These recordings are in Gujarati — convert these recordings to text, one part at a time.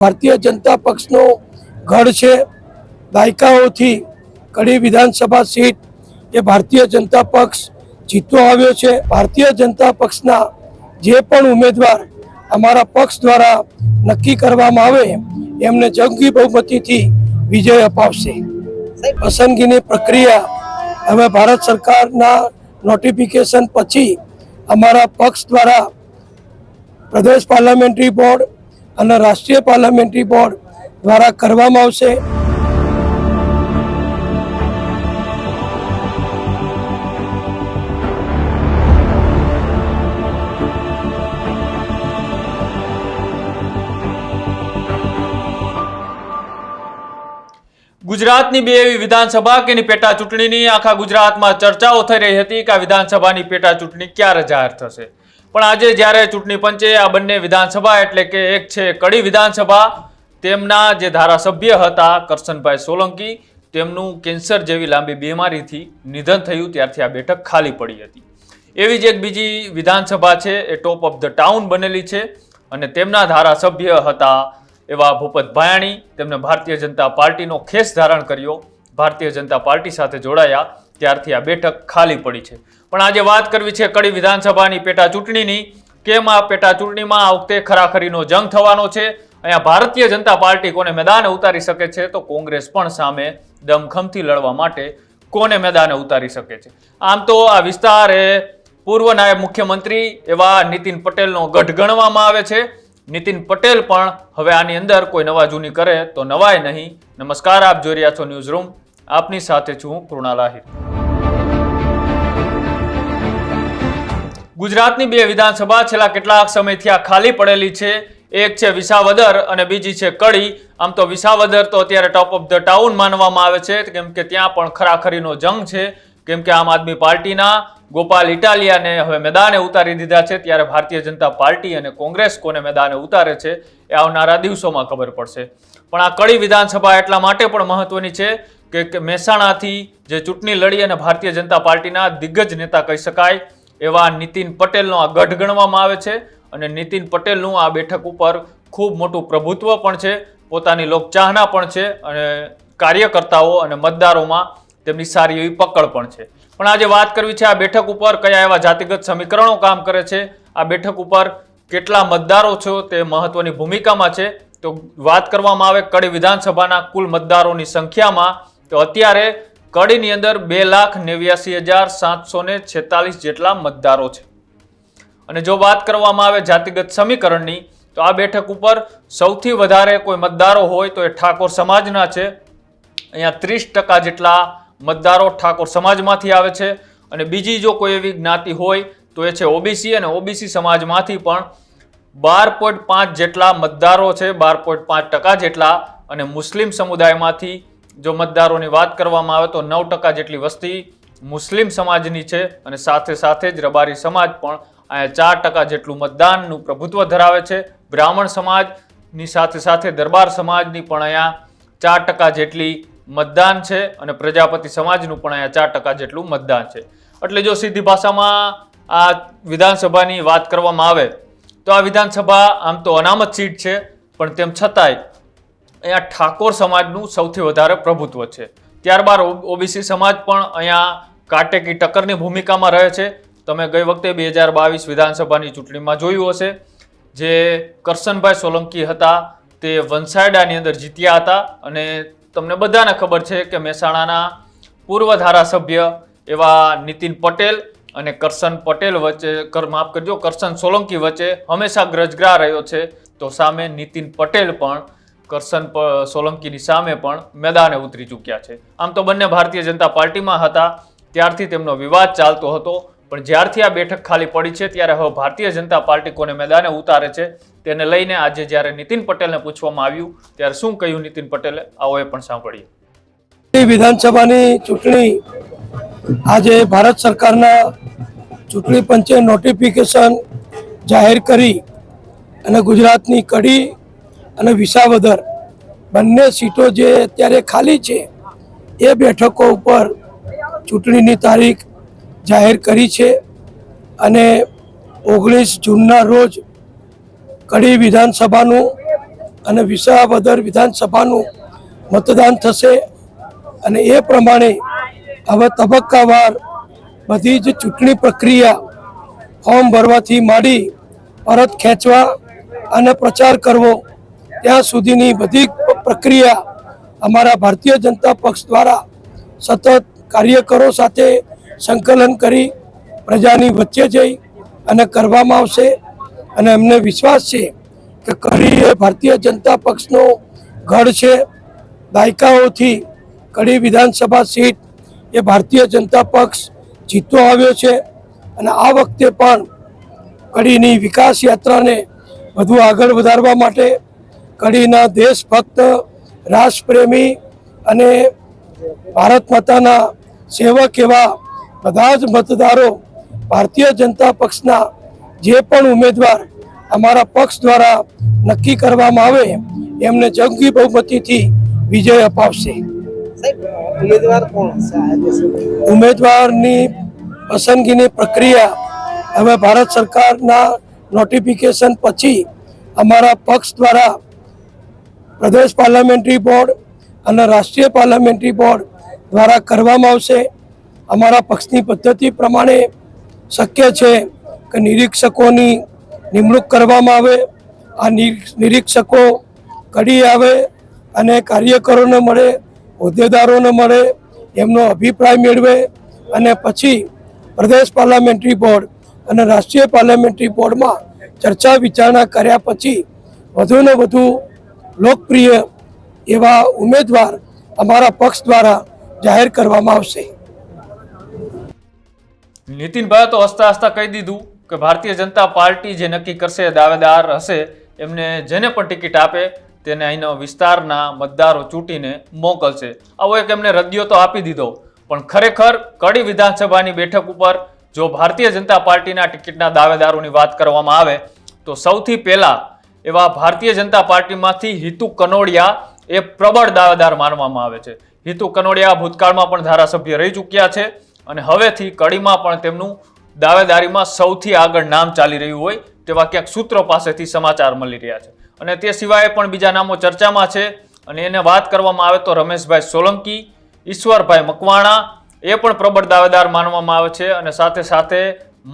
ભારતીય જનતા પક્ષનો ગઢ છે. દાયકાઓથી કડી વિધાનસભા સીટ એ ભારતીય જનતા પક્ષ જીતતો આવ્યો છે. ભારતીય જનતા પક્ષના જે પણ ઉમેદવાર અમારા પક્ષ દ્વારા નક્કી કરવામાં આવે એમને જંગી બહુમતીથી વિજય અપાવશે. પસંદગીની પ્રક્રિયા હવે ભારત સરકારના નોટિફિકેશન પછી અમારા પક્ષ દ્વારા પ્રદેશ પાર્લામેન્ટરી બોર્ડ અને રાષ્ટ્રીય પાર્લામેન્ટરી બોર્ડ દ્વારા કરવામાં આવશે. ગુજરાતની બે એવી વિધાનસભા કે પેટા ચૂંટણીની આખા ગુજરાતમાં ચર્ચાઓ થઈ રહી હતી કે આ વિધાનસભાની પેટા ચૂંટણી ક્યારે જાહેર થશે? પણ આજે જ્યારે ચૂંટણી પંચે આ બંને વિધાનસભા એટલે કે એક છે કડી વિધાનસભા, તેમના જે ધારાસભ્ય હતા કરશનભાઈ સોલંકી, તેમનું કેન્સર જેવી લાંબી બીમારીથી નિધન થયું, ત્યારથી આ બેઠક ખાલી પડી હતી. એવી જ એક બીજી વિધાનસભા છે, એ ટોપ ઓફ ધ ટાઉન બનેલી છે અને તેમના ધારાસભ્ય હતા એવા ભૂપત ભાયાણી, તેમને ભારતીય જનતા પાર્ટીનો ખેસ ધારણ કર્યો, ભારતીય જનતા પાર્ટી સાથે જોડાયા ત્યારથી આ બેઠક ખાલી પડી છે. પણ આજે વાત કરવી છે કડી વિધાનસભાની પેટા ચૂંટણીની. કેમ આ પેટા ચૂંટણીમાં આ વખતે ખરાખરીનો જંગ થવાનો છે? અહીંયા ભારતીય જનતા પાર્ટી કોને મેદાને ઉતારી શકે છે? તો કોંગ્રેસ પણ સામે દમખમથી લડવા માટે કોને મેદાને ઉતારી શકે છે? આમ તો આ વિસ્તાર એ પૂર્વ નાયબ મુખ્યમંત્રી એવા નીતિન પટેલનો ગઢ ગણવામાં આવે છે. નીતિન પટેલ પણ હવે આની અંદર કોઈ નવા જૂની કરે તો નવાય નહીં. નમસ્કાર, આપ જોઈ રહ્યા છો ન્યૂઝ રૂમ. આપની સાથે છું કૃણાલ આહિર. ગુજરાતની બે વિધાનસભા છેલ્લા કેટલાક સમયથી આ ખાલી પડેલી છે. એક છે વિસાવદર અને બીજી છે કડી. આમ તો વિસાવદર તો અત્યારે ટોપ ઓફ ધ ટાઉન માનવામાં આવે છે. કેમ કે ત્યાં પણ ખરાખરીનો જંગ છે. કેમ કે આમ આદમી પાર્ટીના ગોપાલ ઇટાલિયાને હવે મેદાને ઉતારી દીધા છે. ત્યારે ભારતીય જનતા પાર્ટી અને કોંગ્રેસ કોને મેદાને ઉતારે છે એ આવનારા દિવસોમાં ખબર પડશે. પણ આ કડી વિધાનસભા એટલા માટે પણ મહત્વની છે કે મહેસાણાથી જે ચૂંટણી લડી અને ભારતીય જનતા પાર્ટીના દિગ્ગજ નેતા કહી શકાય. એવા નીતિન પટેલનો આ ગઢ ગણવામાં આવે છે અને નીતિન પટેલનું આ બેઠક ઉપર ખૂબ મોટું પ્રભુત્વ પણ છે, પોતાની લોકચાહના પણ છે અને કાર્યકર્તાઓ અને મતદારોમાં તેમની સારી એવી પકડ પણ છે. પણ આજે વાત કરવી છે આ બેઠક ઉપર કયા એવા જાતિગત સમીકરણો કામ કરે છે, આ બેઠક ઉપર કેટલા મતદારો છો તે મહત્વની ભૂમિકામાં છે, તો વાત કરવામાં આવે કડી વિધાનસભાના કુલ મતદારોની સંખ્યામાં, તો અત્યારે કડીની અંદર બે લાખ નેવ્યાસી હજાર સાતસો ને છેતાલીસ જેટલા મતદારો છે. અને જો વાત કરવામાં આવે જાતિગત સમીકરણની, તો આ બેઠક ઉપર સૌથી વધારે કોઈ મતદારો હોય તો એ ઠાકોર સમાજના છે. અહીંયા ત્રીસ ટકા જેટલા મતદારો ઠાકોર સમાજમાંથી આવે છે. અને બીજી જો કોઈ એવી જ્ઞાતિ હોય, તો એ છે ઓબીસી. અને ઓબીસી સમાજમાંથી પણ બાર પોઈન્ટ પાંચ જેટલા મતદારો છે, બાર પોઈન્ટ પાંચ ટકા જેટલા. અને મુસ્લિમ સમુદાયમાંથી જો મતદારોની વાત કરવામાં આવે તો નવ ટકા જેટલી વસ્તી મુસ્લિમ સમાજની છે અને સાથે સાથે જ રબારી સમાજ પણ અહીંયા ચાર ટકા જેટલું મતદાનનું પ્રભુત્વ ધરાવે છે. બ્રાહ્મણ સમાજની સાથે સાથે દરબાર સમાજની પણ અહીંયા ચાર ટકા જેટલી મતદાન છે અને પ્રજાપતિ સમાજનું પણ અહીંયા ચાર ટકા જેટલું મતદાન છે. એટલે જો સીધી ભાષામાં આ વિધાનસભાની વાત કરવામાં આવે તો આ વિધાનસભા આમ તો અનામત સીટ છે, પણ તેમ છતાંય અહીંયા ઠાકોર સમાજનું સૌથી વધારે પ્રભુત્વ છે. ત્યારબાદ ઓબીસી સમાજ પણ અહીંયા કાટેકી ટક્કરની ભૂમિકામાં રહે છે. તમે ગઈ વખતે બે હજાર બાવીસ વિધાનસભાની ચૂંટણીમાં જોયું હશે. જે કરશનભાઈ સોલંકી હતા, તે વનસાયડાની અંદર જીત્યા હતા અને તમને બધાને ખબર છે કે મહેસાણાના પૂર્વ ધારાસભ્ય એવા નીતિન પટેલ અને કરશન પટેલ વચ્ચે, કર, માફ કરજો, કરશન સોલંકી વચ્ચે હંમેશા ગ્રજગ્રા રહ્યો છે. તો સામે નીતિન પટેલ પણ કરશન સોલંકીની સામે પણ મેદાને ઉતરી ચૂક્યા છે. આમ તો બંને ભારતીય જનતા પાર્ટીમાં હતા, ત્યારથી તેમનો વિવાદ ચાલતો હતો. પણ જ્યારથી આ બેઠક ખાલી પડી છે, ત્યારે હવે ભારતીય જનતા પાર્ટી કોને મેદાને ઉતારે છે, તેને લઈને આજે જ્યારે નીતિન પટેલને પૂછવામાં આવ્યું, ત્યારે શું કહ્યું નીતિન પટેલે? આવો એ પણ સાંભળીએ. વિધાનસભાની ચૂંટણી, આજે ભારત સરકારના ચૂંટણી પંચે નોટિફિકેશન જાહેર કરી અને ગુજરાતની કડી અને વિસાવદર બંને સીટો જે અત્યારે ખાલી છે, એ બેઠકો ઉપર ચૂંટણીની તારીખ જાહેર કરી છે અને ઓગણીસ જૂનના રોજ કડી વિધાનસભાનું અને વિસાવદર વિધાનસભાનું મતદાન થશે અને એ પ્રમાણે હવે તબક્કાવાર બધી જ ચૂંટણી પ્રક્રિયા ફોર્મ ભરવાથી માંડી પરત ખેંચવા અને પ્રચાર કરવો ત્યાં સુધીની બધી પ્રક્રિયા અમારા ભારતીય જનતા પક્ષ દ્વારા સતત કાર્યકરો સાથે સંકલન કરી, પ્રજાની વચ્ચે જઈ અને કરવામાં આવશે. અને અમને વિશ્વાસ છે કે કડી એ ભારતીય જનતા પક્ષનો ગઢ છે. દાયકાઓથી કડી વિધાનસભા સીટ એ ભારતીય જનતા પક્ષ જીતતો આવ્યો છે. અને આ વખતે પણ કડીની વિકાસ યાત્રાને વધુ આગળ વધારવા માટે કડીના દેશભક્ત રાષ્ટ્રપ્રેમી અને ભારત માતાના સેવક એવા બધા જ મતદારો ભારતીય જનતા પક્ષના જે પણ ઉમેદવાર અમારા પક્ષ દ્વારા નક્કી કરવામાં આવે એમને જંગી બહુમતીથી વિજય અપાવશે. ઉમેદવારની પસંદગીની પ્રક્રિયા હવે ભારત સરકારના નોટિફિકેશન પછી અમારા પક્ષ દ્વારા પ્રદેશ પાર્લામેન્ટરી બોર્ડ અને રાષ્ટ્રીય પાર્લામેન્ટરી બોર્ડ દ્વારા કરવામાં આવશે. અમારા પક્ષની પદ્ધતિ પ્રમાણે શક્ય છે કે નિરીક્ષકોની નિમણૂક કરવામાં આવે. આ નિરીક્ષકો કડી આવે અને કાર્યકરોને મળે, હોદ્દેદારોને મળે, એમનો અભિપ્રાય મેળવે અને પછી પ્રદેશ પાર્લામેન્ટરી બોર્ડ અને રાષ્ટ્રીય પાર્લામેન્ટરી બોર્ડમાં ચર્ચા વિચારણા કર્યા પછી વધુને વધુ લોકપ્રિય એવા ઉમેદવાર અમારા પક્ષ દ્વારા જાહેર કરવામાં આવશે. નીતિનભાઈ તો હસતા હસતા કહી દીધું કે ભારતીય જનતા પાર્ટી જે નક્કી કરશે, દાવેદાર હશે, એમને જેને પણ ટિકિટ આપે તેને અહીંનો વિસ્તારના મતદારો ચૂંટીને મોકલશે. આવો એક એમને રદિયો તો આપી દીધો, પણ ખરેખર કડી વિધાનસભાની બેઠક ઉપર જો ભારતીય જનતા પાર્ટીના ટિકિટના દાવેદારોની વાત કરવામાં આવે, તો સૌથી પહેલા એવા ભારતીય જનતા પાર્ટીમાંથી હિતુ કનોડિયા એ પ્રબળ દાવેદાર માનવામાં આવે છે. હિતુ કનોડિયા ભૂતકાળમાં પણ ધારાસભ્ય રહી ચૂક્યા છે અને હવેથી કડીમાં પણ તેમનું દાવેદારીમાં સૌથી આગળ નામ ચાલી રહ્યું હોય તેવા ક્યાંક સૂત્રો પાસેથી સમાચાર મળી રહ્યા છે. અને તે સિવાય પણ બીજા નામો ચર્ચામાં છે અને એને વાત કરવામાં આવે તો રમેશભાઈ સોલંકી, ઈશ્વરભાઈ મકવાણા એ પણ પ્રબળ દાવેદાર માનવામાં આવે છે અને સાથે સાથે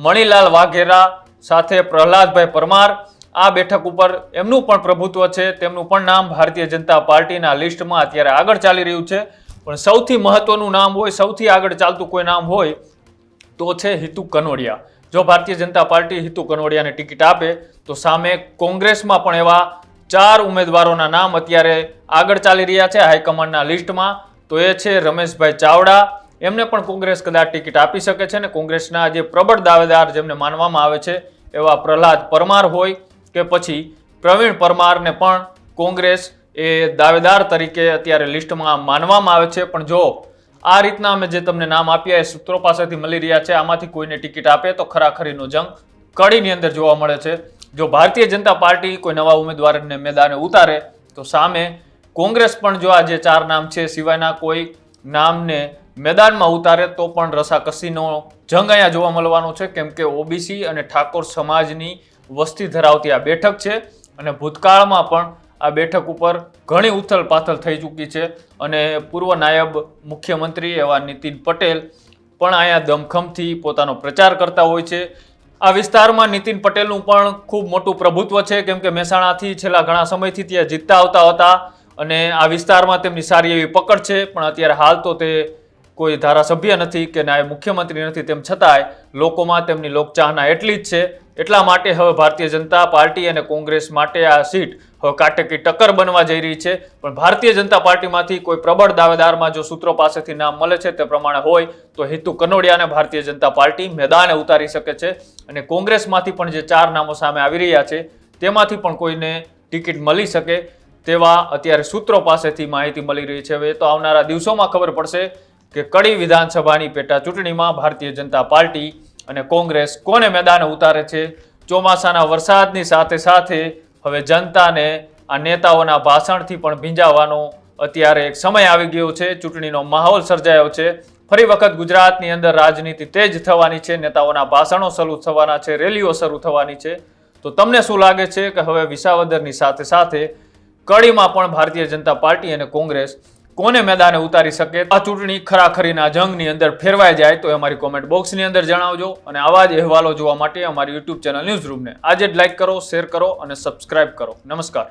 મણિલાલ વાઘેરા, સાથે પ્રહલાદભાઈ પરમાર આ બેઠક ઉપર એમનું પણ પ્રભુત્વ છે, તેમનું પણ નામ ભારતીય જનતા પાર્ટીના લિસ્ટમાં અત્યારે આગળ ચાલી રહ્યું છે. પણ સૌથી મહત્વનું નામ હોય, સૌથી આગળ ચાલતું કોઈ નામ હોય, તો છે હિતુ કનોડિયા. જો ભારતીય જનતા પાર્ટી હિતુ કનોડિયાને ટિકિટ આપે, તો સામે કોંગ્રેસમાં પણ એવા ચાર ઉમેદવારોના નામ અત્યારે આગળ ચાલી રહ્યા છે હાઈકમાન્ડના લિસ્ટમાં. તો એ છે રમેશભાઈ ચાવડા. એમને પણ કોંગ્રેસ કદાચ ટિકિટ આપી શકે છે ને કોંગ્રેસના જે પ્રબળ દાવેદાર જેમને માનવામાં આવે છે, એવા પ્રહલાદ પરમાર હોય કે પછી પ્રવીણ પરમારને પણ કોંગ્રેસ એ દાવેદાર તરીકે અત્યારે લિસ્ટમાં માનવામાં આવે છે. પણ જો આ રીતના અમે જે તમને નામ આપ્યા એ સૂત્રો પાસેથી મળી રહ્યા છે, આમાંથી કોઈને ટિકિટ આપે તો ખરાખરીનો જંગ કડીની અંદર જોવા મળે છે. જો ભારતીય જનતા પાર્ટી કોઈ નવા ઉમેદવારને મેદાને ઉતારે તો સામે કોંગ્રેસ પણ જો આ જે ચાર નામ છે, સિવાયના કોઈ નામને મેદાનમાં ઉતારે તો પણ રસાકસીનો જંગ અહીંયા જોવા મળવાનો છે. કેમ કે ઓબીસી અને ઠાકોર સમાજની વસ્તી ધરાવતી આ બેઠક છે અને ભૂતકાળમાં પણ આ બેઠક ઉપર ઘણી ઉથલ પાથલ થઈ ચૂકી છે અને પૂર્વ નાયબ મુખ્યમંત્રી એવા નીતિન પટેલ પણ અહીંયા દમખમથી પોતાનો પ્રચાર કરતા હોય છે. આ વિસ્તારમાં નીતિન પટેલનું પણ ખૂબ મોટું પ્રભુત્વ છે. કેમ કે મહેસાણાથી છેલ્લા ઘણા સમયથી ત્યાં જીતતા આવતા હતા અને આ વિસ્તારમાં તેમની સારી એવી પકડ છે. પણ અત્યારે હાલ તો તે કોઈ ધારાસભ્ય નથી કે નાયબ મુખ્યમંત્રી નથી, તેમ છતાંય લોકોમાં તેમની લોકચાહના એટલી જ છે. એટલા માટે હવે ભારતીય જનતા પાર્ટી અને કોંગ્રેસ માટે આ સીટ હવે કાટેકી ટક્કર બનવા જઈ રહી છે. પણ ભારતીય જનતા પાર્ટીમાંથી કોઈ પ્રબળ દાવેદારમાં જો સૂત્રો પાસેથી નામ મળે છે તે પ્રમાણે હોય, તો હિતુ કનોડિયાને ભારતીય જનતા પાર્ટી મેદાને ઉતારી શકે છે. અને કોંગ્રેસમાંથી પણ જે ચાર નામો સામે આવી રહ્યા છે, તેમાંથી પણ કોઈને ટિકિટ મળી શકે તેવા અત્યારે સૂત્રો પાસેથી માહિતી મળી રહી છે. હવે તો આવનારા દિવસોમાં ખબર પડશે કે કડી વિધાનસભાની પેટા ચૂંટણીમાં ભારતીય જનતા પાર્ટી અને કોંગ્રેસ કોને મેદાને ઉતારે છે? ચોમાસાના વરસાદની સાથે સાથે હવે જનતાને આ નેતાઓના ભાષણથી પણ ભીંજાવાનો અત્યારે એક સમય આવી ગયો છે. ચૂંટણીનો માહોલ સર્જાયો છે. ફરી વખત ગુજરાતની અંદર રાજનીતિ તેજ થવાની છે. નેતાઓના ભાષણો શરૂ થવાના છે. રેલીઓ શરૂ થવાની છે. તો તમને શું લાગે છે કે હવે વિસાવદરની સાથે સાથે કડીમાં પણ ભારતીય જનતા પાર્ટી અને કોંગ્રેસ કોને મેદાને ઉતારી શકે? આ ચૂંટણી ખરાખરીના જંગની અંદર ફેરવાઈ જાય તો એ અમારી કોમેન્ટ બોક્સની અંદર જણાવજો અને આવા જ અહેવાલો જોવા માટે અમારી યુટ્યુબ ચેનલ ન્યૂઝ રૂમને આજે જ લાઈક કરો શેર કરો અને સબસ્ક્રાઇબ કરો. નમસ્કાર.